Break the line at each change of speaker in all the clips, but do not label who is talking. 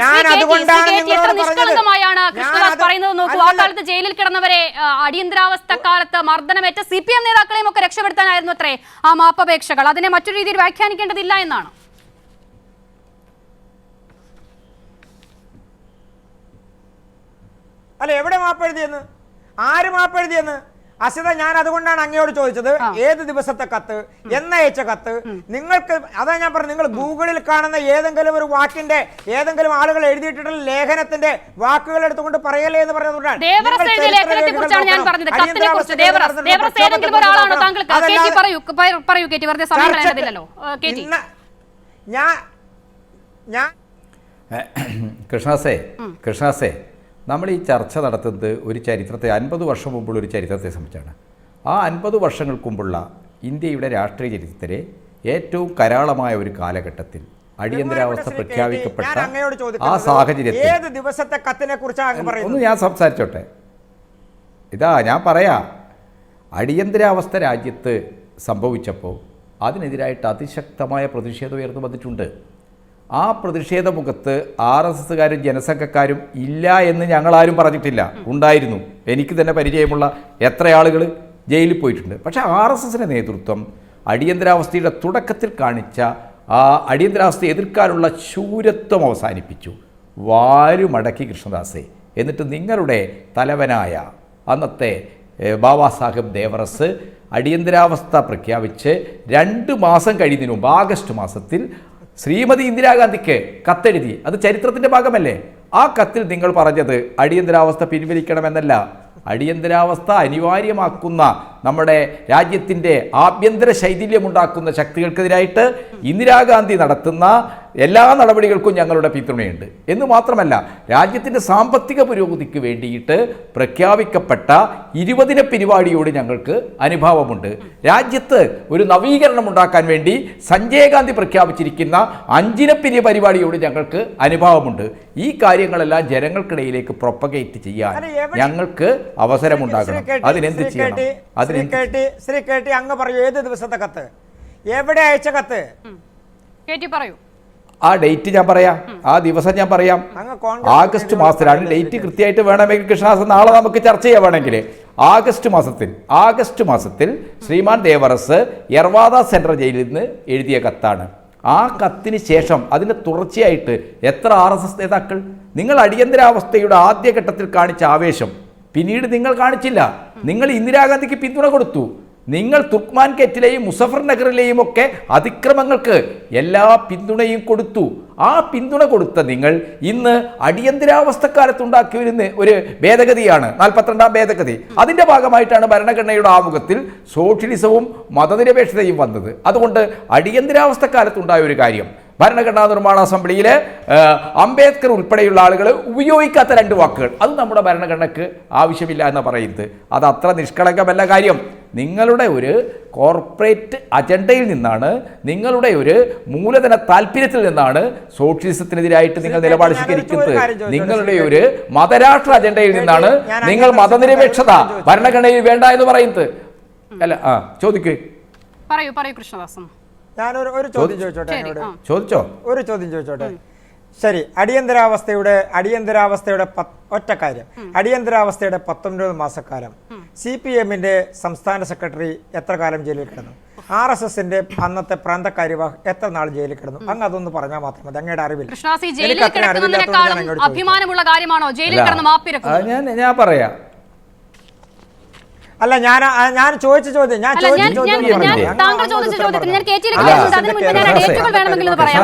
ഞാൻ അതുകൊണ്ടാണ്.
നിഷ്കളങ്കമായാണ് കൃഷ്ണദാസ് പറയുന്നത് നോക്കൂ. ആ. കാലത്ത് ജയിലിൽ കിടന്നവരെ അടിയന്തരാവസ്ഥ കാലത്ത് മർദ്ദനമേറ്റ സി പി എം നേതാക്കളെയും ഒക്കെ രക്ഷപ്പെടുത്താനായിരുന്നു അത്രേ ആ മാപ്പപേക്ഷകൾ. അതിനെ മറ്റൊരു രീതിയിൽ വ്യാഖ്യാനിക്കേണ്ടതില്ല എന്നാണ്.
അല്ല എവിടെ മാപ്പെഴുതിയെന്ന്? ആര് മാപ്പെഴുതിയെന്ന്? അസിത ഞാൻ അതുകൊണ്ടാണ് അങ്ങയോട് ചോദിച്ചത് ഏത് ദിവസത്തെ കത്ത് എന്നയച്ച കത്ത്? നിങ്ങൾക്ക് അതാ ഞാൻ പറഞ്ഞു നിങ്ങൾ ഗൂഗിളിൽ കാണുന്ന ഏതെങ്കിലും ഒരു വാക്കിന്റെ ഏതെങ്കിലും ആളുകൾ എഴുതിയിട്ടുള്ള ലേഖനത്തിന്റെ വാക്കുകൾ എടുത്തുകൊണ്ട് പറയല്ലേ എന്ന് പറഞ്ഞതുകൊണ്ടാണ്.
ഞാൻ
ഞാൻ
കൃഷ്ണാസേ കൃഷ്ണാസേ നമ്മൾ ഈ ചർച്ച നടത്തുന്നത് ഒരു ചരിത്രത്തെ അൻപത് വർഷം മുമ്പുള്ള ഒരു ചരിത്രത്തെ സംബന്ധിച്ചാണ്. ആ അൻപത് വർഷങ്ങൾക്ക് മുമ്പുള്ള ഇന്ത്യയുടെ രാഷ്ട്രീയ ചരിത്രത്തിലെ ഏറ്റവും കരാളമായ ഒരു കാലഘട്ടത്തിൽ അടിയന്തരാവസ്ഥ പ്രഖ്യാപിക്കപ്പെട്ട ആ സാഹചര്യത്തിൽ
ഏത് ദിവസത്തെ കത്തിനെ കുറിച്ചാണ്
ഒന്ന് ഞാൻ സംസാരിച്ചോട്ടെ. ഇതാ ഞാൻ പറയാ അടിയന്തരാവസ്ഥ രാജ്യത്ത് സംഭവിച്ചപ്പോൾ അതിനെതിരായിട്ട് അതിശക്തമായ പ്രതിഷേധം ഉയർന്നു വന്നിട്ടുണ്ട്. ആ പ്രതിഷേധ മുഖത്ത് ആർ എസ് എസ്സുകാരും ജനസംഘക്കാരും ഇല്ല എന്ന് ഞങ്ങളാരും പറഞ്ഞിട്ടില്ല. ഉണ്ടായിരുന്നു. എനിക്ക് തന്നെ പരിചയമുള്ള എത്ര ആളുകൾ ജയിലിൽ പോയിട്ടുണ്ട്. പക്ഷേ ആർ എസ് എസിന്റെ നേതൃത്വം അടിയന്തരാവസ്ഥയുടെ തുടക്കത്തിൽ കാണിച്ച ആ അടിയന്തരാവസ്ഥ എതിർക്കാനുള്ള ശൂരത്വം അവസാനിപ്പിച്ചു. വാരുമടക്കി കൃഷ്ണദാസെ. എന്നിട്ട് നിങ്ങളുടെ തലവനായ അന്നത്തെ ബാബാ സാഹേബ് ദേവറസ് അടിയന്തരാവസ്ഥ പ്രഖ്യാപിച്ച് രണ്ട് മാസം കഴിയുന്നതിന് മുമ്പ് ആഗസ്റ്റ് മാസത്തിൽ ശ്രീമതി ഇന്ദിരാഗാന്ധിക്ക് കത്തെഴുതി. അത് ചരിത്രത്തിന്റെ ഭാഗമല്ലേ? ആ കത്തിൽ നിങ്ങൾ പറഞ്ഞത് അടിയന്തരാവസ്ഥ പിൻവലിക്കണമെന്നല്ല. അടിയന്തരാവസ്ഥ അനിവാര്യമാക്കുന്ന നമ്മുടെ രാജ്യത്തിന്റെ ആഭ്യന്തര ശൈഥില്യമുണ്ടാക്കുന്ന ശക്തികൾക്കെതിരായിട്ട് ഇന്ദിരാഗാന്ധി നടത്തുന്ന എല്ലാ നടപടികൾക്കും ഞങ്ങളുടെ പിന്തുണയുണ്ട്. എന്ന് മാത്രമല്ല രാജ്യത്തിന്റെ സാമ്പത്തിക പുരോഗതിക്ക് വേണ്ടിയിട്ട് പ്രഖ്യാപിക്കപ്പെട്ട ഇരുപതിന പരിപാടിയോട് ഞങ്ങൾക്ക് അനുഭാവമുണ്ട്. രാജ്യത്ത് ഒരു നവീകരണം ഉണ്ടാക്കാൻ വേണ്ടി സഞ്ജയ് ഗാന്ധി പ്രഖ്യാപിച്ചിരിക്കുന്ന അഞ്ചിനപ്പിരിയ പരിപാടിയോട് ഞങ്ങൾക്ക് അനുഭാവമുണ്ട്. ഈ കാര്യങ്ങളെല്ലാം ജനങ്ങൾക്കിടയിലേക്ക് പ്രൊപ്പഗേറ്റ് ചെയ്യാൻ ഞങ്ങൾക്ക് അവസരമുണ്ടാകണം. അതിനെന്ത് ചെയ്യണം?
ശ്രീ
അതിനെന്ത്
ശ്രീ കെ ടി അങ്ങ് പറയൂ ഏത് ദിവസത്തെ കത്ത്? എവിടെ അയച്ച കത്ത്?
കെ ടി പറയൂ.
ആ ഡേറ്റ് ഞാൻ പറയാം. ആ ദിവസം ഞാൻ പറയാം. ആഗസ്റ്റ് മാസത്തിലാണ് ഡേറ്റ് കൃത്യമായിട്ട് വേണമെങ്കിൽ കൃഷ്ണദാസ് നാളെ നമുക്ക് ചർച്ച ചെയ്യാൻ വേണമെങ്കിൽ ആഗസ്റ്റ് മാസത്തിൽ ആഗസ്റ്റ് മാസത്തിൽ ശ്രീമാൻ ദേവറസ് എർവാദ സെൻട്രൽ ജയിലിൽ നിന്ന് എഴുതിയ കത്താണ്. ആ കത്തിന് ശേഷം അതിന്റെ തുടർച്ചയായിട്ട് എത്ര ആർ എസ് എസ് നേതാക്കൾ? നിങ്ങൾ അടിയന്തരാവസ്ഥയുടെ ആദ്യഘട്ടത്തിൽ കാണിച്ച ആവേശം പിന്നീട് നിങ്ങൾ കാണിച്ചില്ല. നിങ്ങൾ ഇന്ദിരാഗാന്ധിക്ക് പിന്തുണ കൊടുത്തു. നിങ്ങൾ തുർക്ക്മാൻ കെറ്റിലെയും മുസഫർ നഗറിലെയും ഒക്കെ അതിക്രമങ്ങൾക്ക് എല്ലാ പിന്തുണയും കൊടുത്തു. ആ പിന്തുണ കൊടുത്ത നിങ്ങൾ ഇന്ന് അടിയന്തരാവസ്ഥക്കാലത്തുണ്ടാക്കി വരുന്ന ഒരു ഭേദഗതിയാണ്. നാൽപ്പത്തിരണ്ടാം ഭേദഗതി. അതിന്റെ ഭാഗമായിട്ടാണ് ഭരണഘടനയുടെ ആമുഖത്തിൽ സോഷ്യലിസവും മതനിരപേക്ഷതയും വന്നത്. അതുകൊണ്ട് അടിയന്തരാവസ്ഥക്കാലത്തുണ്ടായ ഒരു കാര്യം. ഭരണഘടനാ നിർമ്മാണ അസംബ്ലിയിൽ അംബേദ്കർ ഉൾപ്പെടെയുള്ള ആളുകൾ ഉപയോഗിക്കാത്ത രണ്ട് വാക്കുകൾ. അത് നമ്മുടെ ഭരണഘടനയ്ക്ക് ആവശ്യമില്ല എന്ന് പറയുന്നത്. അത് അത്ര നിഷ്കളങ്കമല്ല കാര്യം. നിങ്ങളുടെ ഒരു കോർപ്പറേറ്റ് അജണ്ടയിൽ നിന്നാണ് നിങ്ങളുടെ ഒരു മൂലധന താല്പര്യത്തിൽ നിന്നാണ് സോഷ്യലിസത്തിനെതിരായിട്ട് നിങ്ങൾ നിലപാട് സ്വീകരിക്കുന്നത്. നിങ്ങളുടെ ഒരു മതരാഷ്ട്ര അജണ്ടയിൽ നിന്നാണ് നിങ്ങൾ മതനിരപേക്ഷത ഭരണഘടനയിൽ വേണ്ട എന്ന് പറയുന്നത്. അല്ല ആ ചോദിക്കേ.
പറയൂ പറയൂ കൃഷ്ണദാസ്
ഞാനൊരു ഒരു ചോദ്യം ചോദിച്ചോട്ടെ
ചോദിച്ചോ?
ഒരു ചോദ്യം ചോദിച്ചോട്ടെ? ശരി അടിയന്തരാവസ്ഥയുടെ അടിയന്തരാവസ്ഥയുടെ ഒറ്റ കാര്യം. അടിയന്തരാവസ്ഥയുടെ പത്തൊൻപത് മാസക്കാലം. സി പി എമ്മിന്റെ സംസ്ഥാന സെക്രട്ടറി എത്ര കാലം ജയിലിൽ കിടന്നു? ആർ എസ് എസിന്റെ അന്നത്തെ പ്രാന്ത കാര്യവാഹ് എത്ര നാൾ ജയിലിൽ കിടന്നു? അങ്ങ് അതൊന്ന് പറഞ്ഞാൽ മാത്രം മതി അങ്ങയുടെ അറിവിൽ. ഞാൻ
കിടക്കുന്നതിനേക്കാളും
അങ്ങോട്ട് ചോദിച്ചു.
അഭിമാനമുള്ള കാര്യമാണോ ജയിലിൽ
അല്ല,
കിടന്ന്
ആ,
മാപ്പിരക്കുന്നത്
ഞാൻ ഞാൻ പറയാം
അല്ല ഞാൻ ഞാൻ ചോദിച്ച ചോദ്യം ഞാൻ
അല്ല ഞാൻ ഞാൻ ഞാൻ താങ്കൾ ചോദിച്ച ചോദ്യത്തിന് ഞാൻ. കേറ്റിയിലേക്ക് അതിന് മുൻപ് ഞാൻ ഡേറ്റുകൾ വേണമെങ്കിൽ പറയാം.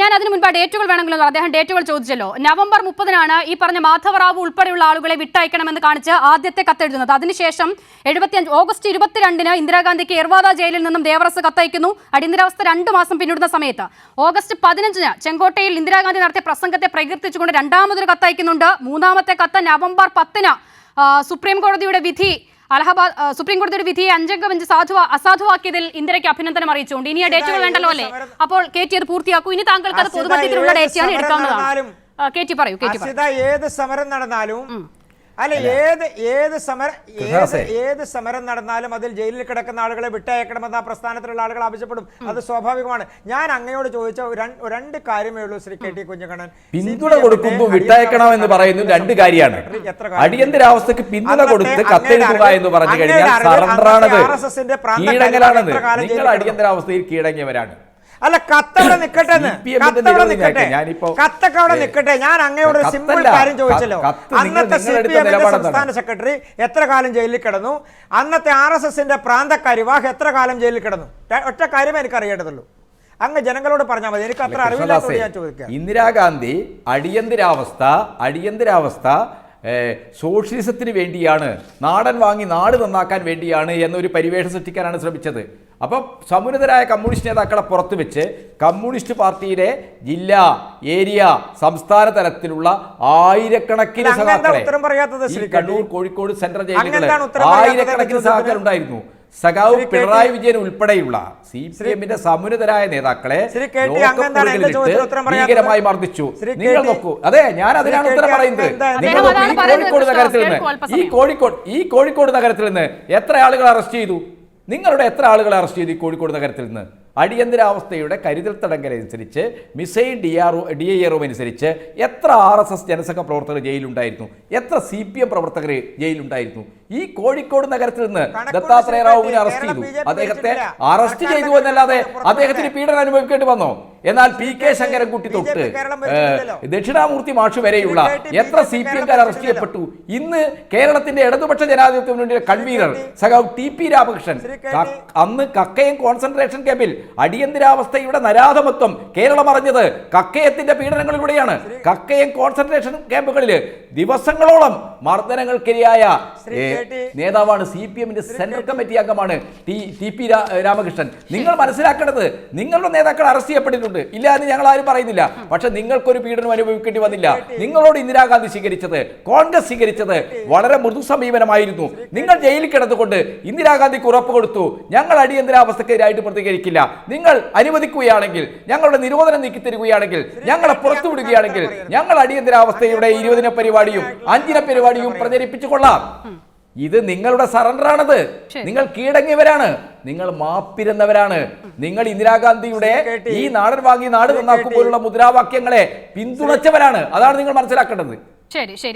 ഞാൻ അതിന് മുൻപ് ഡേറ്റുകൾ വേണമെങ്കിൽ ഒന്ന് അദ്ദേഹം ഡേറ്റുകൾ ചോദിച്ചല്ലോ. നവംബർ മുപ്പതിനാണ് ഈ പറഞ്ഞ മാധവറാവു ഉൾപ്പെടെയുള്ള ആളുകളെ വിട്ടയക്കണമെന്ന് കാണിച്ച് ആദ്യത്തെ കത്തെഴുതുന്നത്. അതിനുശേഷം എഴുപത്തിയഞ്ച് ഓഗസ്റ്റ് ഇരുപത്തിരണ്ടിന് ഇന്ദിരാഗാന്ധിക്ക് എർവാദ ജയിലിൽ നിന്നും ദേവറസ് കത്തയക്കുന്നു. അടിയന്തരാവസ്ഥ രണ്ട് മാസം പിന്നിടുന്ന സമയത്ത്. ഓഗസ്റ്റ് പതിനഞ്ചിന് ചെങ്കോട്ടയിൽ ഇന്ദിരാഗാന്ധി നടത്തിയ പ്രസംഗത്തെ പ്രകീർത്തിച്ചുകൊണ്ട് രണ്ടാമതൊരു കത്തയക്കുന്നുണ്ട്. മൂന്നാമത്തെ കത്ത് നവംബർ പത്തിന് സുപ്രീം കോടതിയുടെ വിധി അലഹബാദ് സുപ്രീം കോടതിയുടെ വിധിയെ അഞ്ചംഗ ബെഞ്ച് സാധു അസാധുവാക്കിയതിൽ ഇന്ദിരയ്ക്ക് അഭിനന്ദനം അറിയിച്ചുകൊണ്ട് ഇനി ആ ഡേറ്റുകൾ വേണ്ടല്ലോ അല്ലേ? അപ്പോൾ കെ ടി അത് പൂർത്തിയാക്കൂ. ഇനി താങ്കൾക്ക് അത് പൊതുമധ്യത്തിലുള്ള
സമരം
എടുക്കാവുന്നതാണ്. കെ ടി പറയൂ കെ ടി
ഏത് സമരം നടന്നാലും അല്ല ഏത് ഏത് സമരം ഏത് ഏത് സമരം നടന്നാലും അതിൽ ജയിലിൽ കിടക്കുന്ന ആളുകളെ വിട്ടയക്കണമെന്ന് ആ പ്രസ്ഥാനത്തിലുള്ള ആളുകൾ ആവശ്യപ്പെടും. അത് സ്വാഭാവികമാണ്. ഞാൻ അങ്ങയോട് ചോദിച്ച രണ്ട്- കാര്യമേ ഉള്ളൂ ശ്രീ കെ ടി കുഞ്ഞുകണ്ണൻ.
പിന്തുണ കൊടുക്കുമ്പോൾ വിട്ടയക്കണം എന്ന് പറയുന്നത് രണ്ട് കാര്യമാണ്? അടിയന്തരാവസ്ഥക്ക് പിന്തുണ കൊടുത്ത്
കത്തെടുക്കുക
കത്തെഴുതുക എന്ന് പറഞ്ഞു കഴിഞ്ഞാൽ സറണ്ടറാണത് കീഴടങ്ങലാണത് നിങ്ങൾ അടിയന്തരാവസ്ഥയിൽ കീഴടങ്ങിയവരാണ്.
അല്ല കത്തവിടെ
ന്റെ
കത്തവിടെ നിൽക്കട്ടെ. കത്തൊക്കെ അവിടെ നിക്കട്ടെ. ഞാൻ അങ്ങയോട് ഒരു സിമ്പിൾ കാര്യം ചോദിച്ചല്ലോ. അന്നത്തെ സി പി എമ്മിന്റെ സംസ്ഥാന സെക്രട്ടറി എത്ര കാലം ജയിലിൽ കിടന്നു? അന്നത്തെ ആർ എസ് എസിന്റെ പ്രാന്തക്കാരി വാഹ് എത്ര കാലം ജയിലിൽ കിടന്നു? ഒറ്റ കാര്യം എനിക്ക് അറിയേണ്ടതുള്ളൂ അങ്ങ് ജനങ്ങളോട് പറഞ്ഞാൽ മതി. എനിക്ക് അത്ര അറിവില്ല ഞാൻ
കൃഷ്ണദാസേ,
ചോദിക്കാം.
ഇന്ദിരാഗാന്ധി അടിയന്തരാവസ്ഥ അടിയന്തരാവസ്ഥ സോഷ്യലിസത്തിന് വേണ്ടിയാണ് നാടൻ വാങ്ങി നാട് നന്നാക്കാൻ വേണ്ടിയാണ് എന്നൊരു പരിവേഷം സൃഷ്ടിക്കാനാണ് ശ്രമിച്ചത്. അപ്പം സമുന്നതരായ കമ്മ്യൂണിസ്റ്റ് നേതാക്കളെ പുറത്തു വെച്ച് കമ്മ്യൂണിസ്റ്റ് പാർട്ടിയിലെ ജില്ലാ ഏരിയ സംസ്ഥാന തലത്തിലുള്ള ആയിരക്കണക്കിന് കണ്ണൂർ
കണ്ണി?
കോഴിക്കോട് സെൻട്രൽ ജയിലുകളിൽ ആയിരക്കണക്കിന് സഹാക്കളുണ്ടായിരുന്നു ഉണ്ടായിരുന്നു. സഖാവ് പിണറായി വിജയൻ ഉൾപ്പെടെയുള്ള സി പി എമ്മിന്റെ സമുന്നതരായ നേതാക്കളെ? ഭീകരമായി മർദ്ദിച്ചു. നിങ്ങൾ നോക്കൂ. അതെ ഞാൻ അതിനാണ് ഉത്തരം പറയുന്നത്. നിങ്ങൾ ഈ കോഴിക്കോട് നഗരത്തിൽ നിന്ന് ഈ കോഴിക്കോട് ഈ കോഴിക്കോട് നഗരത്തിൽ നിന്ന് എത്ര ആളുകൾ അറസ്റ്റ് ചെയ്തു? നിങ്ങളുടെ എത്ര ആളുകളെ അറസ്റ്റ് ചെയ്തു കോഴിക്കോട് നഗരത്തിൽ നിന്ന്? അടിയന്തരാവസ്ഥയുടെ കരുതൽ തടങ്കലനുസരിച്ച് missile D R D I R അനുസരിച്ച് എത്ര ആർ എസ് എസ് ജനസംഘ പ്രവർത്തകർ ജയിലുണ്ടായിരുന്നു എത്ര സി പി എം പ്രവർത്തകർ ജയിലുണ്ടായിരുന്നു ഈ കോഴിക്കോട് നഗരത്തിൽ നിന്ന് ദത്താത്രേയ റാവുവിനെ അറസ്റ്റ് ചെയ്തു. അദ്ദേഹത്തെ അറസ്റ്റ് ചെയ്തു എന്നല്ലാതെ അദ്ദേഹത്തിന് പീഡനം അനുഭവിക്കേണ്ടി വന്നോ? എന്നാൽ പി കെ ശങ്കരൻകുട്ടി തൊട്ട്. ദക്ഷിണാമൂർത്തി മാഷ് വരെയുള്ള എത്ര സി
പി
എംകാർ അറസ്റ്റ് ചെയ്യപ്പെട്ടു ഇന്ന് കേരളത്തിന്റെ ഇടതുപക്ഷ ജനാധിപത്യ മുന്നണിയുടെ കൺവീനർ സഖാവ് ടി പി രാമകൃഷ്ണൻ. അന്ന് കക്കയം കോൺസെൻട്രേഷൻ ക്യാമ്പിൽ അടിയന്തരാവസ്ഥയുടെ നരാധമത്വം കേരളം അറിഞ്ഞത് കക്കയത്തിന്റെ പീഡനങ്ങളിലൂടെയാണ്. കക്കയം കോൺസെൻട്രേഷൻ ക്യാമ്പുകളിൽ ദിവസങ്ങളോളം മർദ്ദനങ്ങൾക്കിരയായ നേതാവാണ് സി പി എമ്മിന്റെ സെൻട്രൽ കമ്മിറ്റി അംഗമാണ് ടി ടി പി രാമകൃഷ്ണൻ. നിങ്ങൾ മനസ്സിലാക്കേണ്ടത് നിങ്ങളുടെ നേതാക്കൾ അറസ്റ്റ് ചെയ്യപ്പെട്ടിട്ടുണ്ട് ഇല്ല എന്ന് ഞങ്ങൾ ആരും പറയുന്നില്ല. പക്ഷെ നിങ്ങൾക്കൊരു പീഡനം അനുഭവിക്കേണ്ടി വന്നില്ല. നിങ്ങളോട് ഇന്ദിരാഗാന്ധി സ്വീകരിച്ചത് കോൺഗ്രസ് സ്വീകരിച്ചത് വളരെ മൃദു സമീപനമായിരുന്നു. നിങ്ങൾ ജയിലിൽ കിടന്നുകൊണ്ട് ഇന്ദിരാഗാന്ധിക്ക് ഉറപ്പ് കൊടുത്തു. ഞങ്ങൾ അടിയന്തരാവസ്ഥക്കെതിരായിട്ട് പ്രതികരിക്കില്ല. നിങ്ങൾ അനുവദിക്കുകയാണെങ്കിൽ ഞങ്ങളുടെ നിരോധനം നീക്കി തരികയാണെങ്കിൽ ഞങ്ങളെ പുറത്തുവിടുകയാണെങ്കിൽ ഞങ്ങൾ അടിയന്തരാവസ്ഥയുടെ ഇരുപതിന പരിപാടിയും അഞ്ചിന പരിപാടിയും പ്രചരിപ്പിച്ചു കൊള്ളാം. ഇത് നിങ്ങളുടെ സറണ്ടറാണത്. നിങ്ങൾ കീഴടങ്ങിയവരാണ്. നിങ്ങൾ മാപ്പിരുന്നവരാണ്. നിങ്ങൾ ഇന്ദിരാഗാന്ധിയുടെ. ഈ നാടൻ വാങ്ങി നാട്
ശ്രീ കെ
നന്നാക്കും
ടി.
പോലുള്ള മുദ്രാവാക്യങ്ങളെ പിന്തുണച്ചവരാണ്. അതാണ് നിങ്ങൾ മനസ്സിലാക്കേണ്ടത്.
ശരി ശരി.